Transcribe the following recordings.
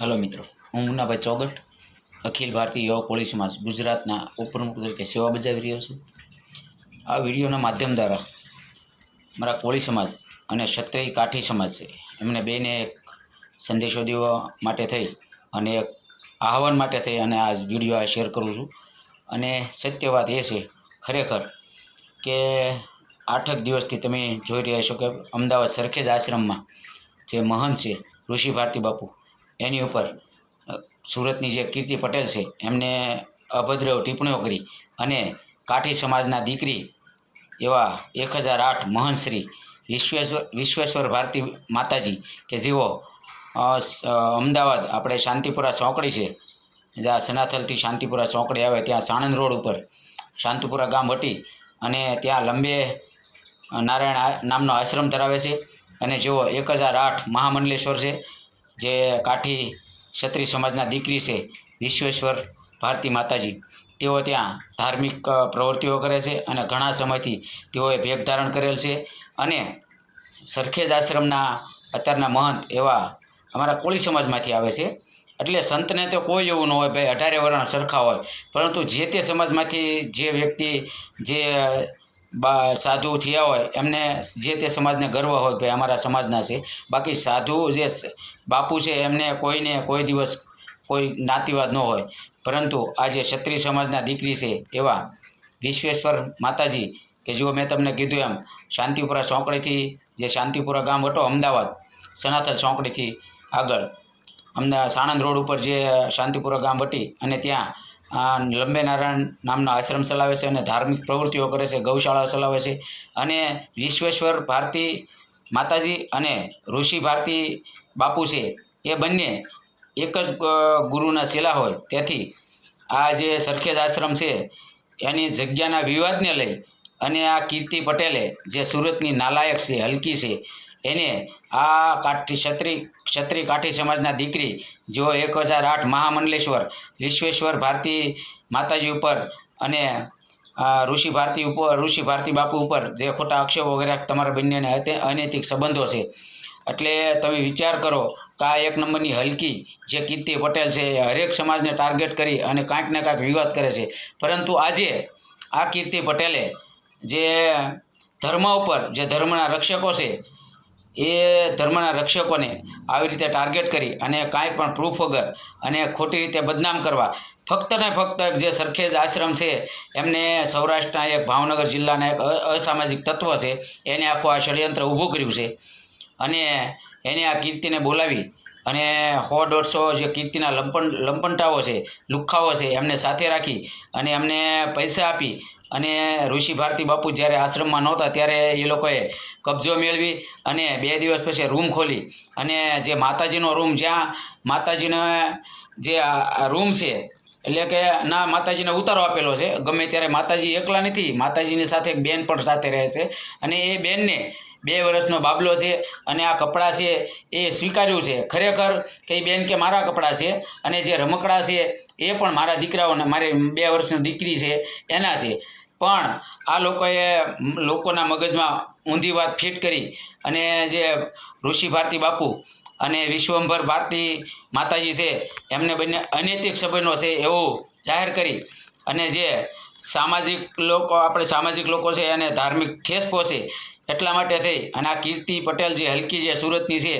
Hello મિત્રો, હું મુન્નાભાઈ ચોગટ, અખિલ ભારતીય યુવા કોળી સમાજ, ગુજરાતના ઉપપ્રમુખ તરીકે સેવા બજાવી રહ્યો છું. આ વિડીયોના માધ્યમ દ્વારા મારા કોળી સમાજ અને ક્ષત્રિય કાઠી સમાજ છે, એમને બેને એક સંદેશો દેવા માટે થઈ અને એક આહવાન માટે થઈ અને આ વીડિયો આ શેર કરું છું. અને સત્ય વાત એ છે, ખરેખર કે આઠક દિવસથી તમે જોઈ રહ્યા છો કે અમદાવાદ સરખેજ આશ્રમમાં જે મહંત છે, ઋષિ ભારતી બાપુ એની ઉપર સુરતની જે કીર્તિ પટેલ છે, એમને અભદ્ર ટિપ્પણીઓ કરી અને કાઠી સમાજના દીકરી એવા એક હજાર આઠ મહનશ્રી વિશ્વેશ્વર વિશ્વેશ્વર ભારતી માતાજી કે જેઓ અમદાવાદ આપણે શાંતિપુરા ચોકડી છે, જ્યાં સનાથલથી શાંતિપુરા ચોકડી આવે ત્યાં સાણંદ રોડ ઉપર, શાંતિપુરા ગામ વટી અને ત્યાં લંબે નારાયણ નામનો આશ્રમ ધરાવે છે અને જેઓ એક હજાર આઠ મહામંડલેશ્વર છે જે કાઠી ક્ષત્રિય સમાજના દીકરી છે, વિશ્વેશ્વર ભારતી માતાજી, તેઓ ત્યાં ધાર્મિક પ્રવૃત્તિઓ કરે છે અને ઘણા સમયથી તેઓએ ભેગ ધારણ કરેલ છે અને સરખેજ આશ્રમના અત્યારના મહંત એવા અમારા કોળી સમાજમાંથી આવે છે. એટલે સંતને તો કોઈ એવું ન હોય, ભાઈ અઢારે વર્ણ સરખા હોય, પરંતુ જે તે સમાજમાંથી જે વ્યક્તિ, જે સાધુ થયા હોય, એમને જે તે સમાજને ગર્વ હોય ભાઈ અમારા સમાજના છે. બાકી સાધુ જે બાપુ છે, એમને કોઈને કોઈ દિવસ કોઈ જ્ઞાતિવાદ ન હોય. પરંતુ આ જે ક્ષત્રિય સમાજના દીકરી છે, એવા વિશ્વેશ્વર માતાજી, કે જો મેં તમને કીધું એમ, શાંતિપુરા ચોકડીથી, જે શાંતિપુરા ગામ હતો, અમદાવાદ, સનાતન ચોકડીથી આગળ અમદાવાદ સાણંદ રોડ ઉપર જે શાંતિપુરા ગામ વટી, અને ત્યાં આ લંબે નારાયણ નામનો આશ્રમ ચલાવે છે અને ધાર્મિક પ્રવૃત્તિઓ કરે છે ગૌશાળા ચલાવે છે અને વિશ્વેશ્વર ભારતી માતાજી અને ઋષિ ભારતી બાપુ છે, એ બંને એક જ ગુરુના શેલા હોય. તેથી આ જે સરખેજ આશ્રમ છે, એની જગ્યાના વિવાદને લઈ અને આ કીર્તિ પટેલે જે સુરતની નાલાયક છે, હલકી છે એને આ કાઠી ક્ષત્રિય ક્ષત્રિય કાઠી સમાજના દીકરી જેઓ એક હજાર આઠ મહામંડલેશ્વર, વિશ્વેશ્વર ભારતી માતાજી ઉપર અને ઋષિ ભારતી ઉપર ઋષિ ભારતી બાપુ ઉપર જે ખોટા આક્ષેપો વગેરે તમારા બંનેને અનૈતિક સંબંધો છે. એટલે તમે વિચાર કરો કે આ એક નંબરની હલકી જે કીર્તિ પટેલ છે એ હરેક સમાજને ટાર્ગેટ કરી અને કાંઈક ને કાંઈક વિવાદ કરે છે. પરંતુ આજે આ કીર્તિ પટેલે જે ધર્મ ઉપર, જે ધર્મના રક્ષકો છે એ ધર્મના રક્ષકોને આવી રીતે ટાર્ગેટ કરી અને કાંઈ પણ પ્રૂફ વગર અને ખોટી રીતે બદનામ કરવા. ફક્ત ને ફક્ત જે સરખેજ આશ્રમ છે, એમને સૌરાષ્ટ્રના એક ભાવનગર જિલ્લાના એક અસામાજિક તત્વ છે, એને આખું આ ષડયંત્ર ઊભું કર્યું છે. અને એને આ કીર્તિને બોલાવી અને સો દોઢસો જે કીર્તિના લંપન લંપંટાઓ છે, લુખ્ખાઓ છે, એમને સાથે રાખી અને એમને પૈસા આપી અને ઋષિ ભારતી બાપુ જ્યારે આશ્રમમાં નહોતા, ત્યારે એ લોકોએ કબજો મેળવી અને બે દિવસ પછી રૂમ ખોલી. અને જે માતાજીનો રૂમ, જ્યાં માતાજીનો જે રૂમ છે, એટલે કે ના, માતાજીને ઉતારો આપેલો છે. ગમે ત્યારે માતાજી એકલા નથી, માતાજીની સાથે એક બેન પણ સાથે રહે છે. અને એ બેનને બે વર્ષનો બાબલો છે અને આ કપડાં છે એ સ્વીકાર્યું છે. ખરેખર કે બેન કે મારા કપડાં છે અને જે રમકડાં છે એ પણ મારા દીકરાઓના, મારી બે વર્ષની દીકરી છે, એના છે. પણ આ લોકોએ લોકોના મગજમાં ઊંધી વાત ફિટ કરી અને જે ઋષિ ભારતી બાપુ અને વિશ્વંભર ભારતી માતાજી છે, એમને બંને અનૈતિક સંબંધો છે એવું જાહેર કરી અને જે સામાજિક લોકો, આપણે સામાજિક લોકો છે એને ધાર્મિક ઠેસ પહોંચે એટલા માટે થઈ. અને આ કીર્તિ પટેલ જે હલકી જે સુરતની છે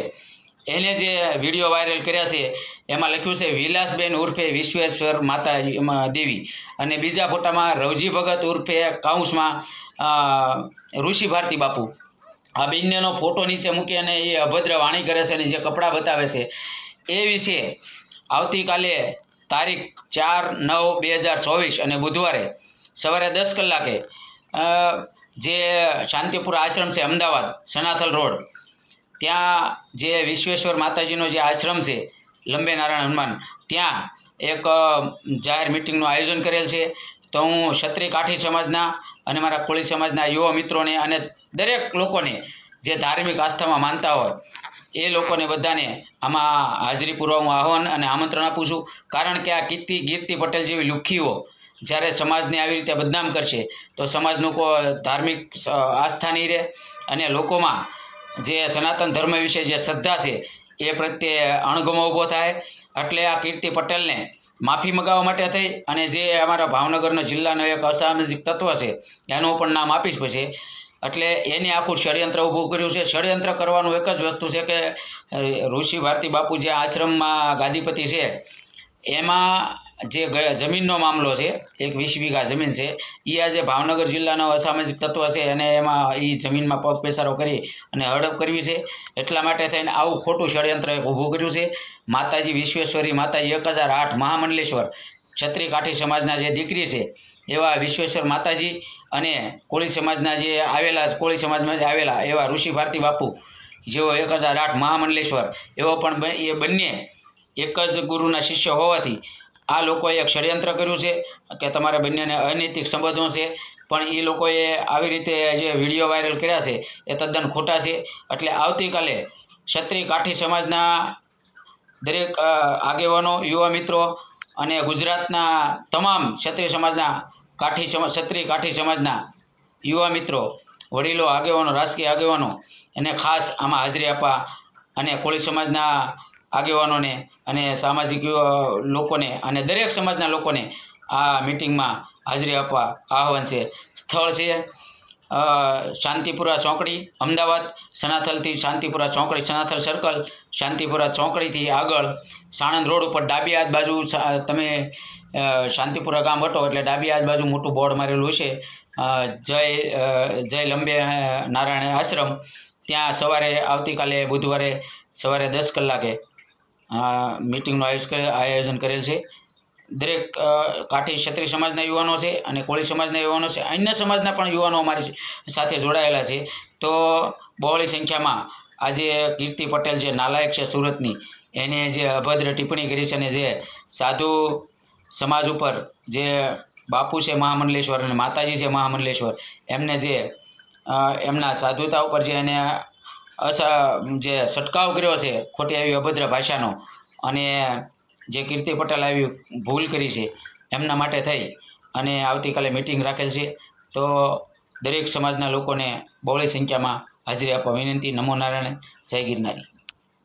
એને જે વીડિયો વાયરલ કર્યા છે, એમાં લખ્યું છે, વિલાસબેન ઉર્ફે વિશ્વેશ્વર એમાં દેવી. અને બીજા ફોટામાં, રવજી ભગત ઉર્ફે કાઉન્સમાં ઋષિ ભારતી બાપુ. આ બંનેનો ફોટો નીચે મૂકી અને એ અભદ્ર વાણી કરે છે અને જે કપડાં બતાવે છે, એ વિશે આવતીકાલે તારીખ ચાર નવ બે હજાર ચોવીસ અને બુધવારે સવારે દસ કલાકે જે શાંતિપુરા આશ્રમ છે, અમદાવાદ, સનાથલ રોડ ત્યાં જે વિશ્વેશ્વર માતાજીનો જે આશ્રમ છે, લંબે નારાયણ હનુમાન, ત્યાં એક જાહેર મિટિંગનું આયોજન કરેલ છે. તો હું ક્ષત્રિય કાઠી સમાજના અને મારા કોળી સમાજના યુવા મિત્રોને અને દરેક લોકોને જે ધાર્મિક આસ્થામાં માનતા હોય, એ લોકોને બધાને આમાં હાજરી પૂરવા હું આહવાન અને આમંત્રણ આપું છું. કારણ કે આ કીર્તિ કીર્તિ પટેલ જેવી લુખ્ખીઓ જ્યારે સમાજને આવી રીતે બદનામ કરશે, તો સમાજનું કો ધાર્મિક આસ્થા નહીં રહે અને લોકોમાં જે સનાતન ધર્મ વિશે જે શ્રદ્ધા છે, એ પ્રત્યે અણગમો ઊભો થાય. એટલે આ કીર્તિ પટેલને માફી મગાવવા માટે થઈ અને જે અમારા ભાવનગરનો જિલ્લાનો એક અસામાજિક તત્વ છે, એનું પણ નામ આપીશ પછી. એટલે એને આખું ષડયંત્ર ઊભું કર્યું છે. ષડયંત્ર કરવાનું એક જ વસ્તુ છે કે ઋષિ ભારતી બાપુ જે આશ્રમમાં ગાદીપતિ છે. એમાં જે જમીનનો મામલો છે, એક વીસ વીઘા જમીન છે એ આજે ભાવનગર જિલ્લાનો અસામાજિક તત્વ છે અને એમાં એ જમીનમાં પગ પેસારો કરી અને હડપ કરવી છે. એટલા માટે થઈને આવું ખોટું ષડયંત્ર એક ઊભું કર્યું છે. માતાજી વિશ્વેશ્વરી, માતાજી એક હજાર આઠ મહામંડલેશ્વર છત્રી કાઠી સમાજના જે દીકરી છે, એવા વિશ્વેશ્વર માતાજી અને કોળી સમાજના જે આવેલા, કોળી સમાજમાં જે આવેલા એવા ઋષિ ભારતી બાપુ, જેઓ એક હજાર આઠ મહામંડલેશ્વર, એવો પણ એ બંને એક જ ગુરુના શિષ્ય હોવાથી આ લોકોએ એક ષડયંત્ર કર્યું છે કે તમારા બંનેને અનૈતિક સંબંધો છે. પણ એ લોકોએ આવી રીતે જે વીડિયો વાયરલ કર્યા છે, એ તદ્દન ખોટા છે. એટલે આવતીકાલે ક્ષત્રિય કાઠી સમાજના દરેક આગેવાનો, યુવા મિત્રો અને ગુજરાતના તમામ ક્ષત્રિય સમાજના કાઠી સમાજ, ક્ષત્રિય કાઠી સમાજના યુવા મિત્રો, વડીલો, આગેવાનો, રાજકીય આગેવાનો, એને ખાસ આમાં હાજરી આપવા અને કોળી સમાજના આગેવાનોને અને સામાજિક લોકોને અને દરેક સમાજના લોકોને આ મિટિંગમાં હાજરી આપવા આહવાન છે. સ્થળ છે શાંતિપુરા ચોકડી, અમદાવાદ સનાથલથી શાંતિપુરા ચોકડી, સનાથલ સર્કલ શાંતિપુરા ચોકડીથી આગળ સાણંદ રોડ ઉપર ડાબી હાથ બાજુ તમે શાંતિપુરા ગામ હટો એટલે ડાબી હાથ બાજુ મોટું બોર્ડ મારેલું છે. જય જય લંબે નારાયણ આશ્રમ. ત્યાં સવારે આવતીકાલે બુધવારે સવારે દસ કલાકે મિટિંગનું આયોજન કરે- આયોજન કરેલ છે. દરેક કાઠી ક્ષત્રિય સમાજના યુવાનો છે અને કોળી સમાજના યુવાનો છે. અન્ય સમાજના પણ યુવાનો અમારી સાથે જોડાયેલા છે. તો બહોળી સંખ્યામાં આજે કીર્તિ પટેલ જે નાલાયક છે સુરતની, એને જે અભદ્ર ટિપ્પણી કરી છે અને જે સાધુ સમાજ ઉપર જે બાપુ છે મહામંડલેશ્વર અને માતાજી છે મહામંડલેશ્વર, એમને જે એમના સાધુતા ઉપર જે એને જે છટકાવ કર્યો છે, ખોટી આવી અભદ્ર ભાષાનો, અને જે કીર્તિ પટેલ આવી ભૂલ કરી છે, એમના માટે થઈ, અને આવતીકાલે મિટિંગ રાખેલ છે, તો દરેક સમાજના લોકોને બહોળી સંખ્યામાં હાજરી આપવા વિનંતી. નમો નારાયણ, જય ગિરનારી.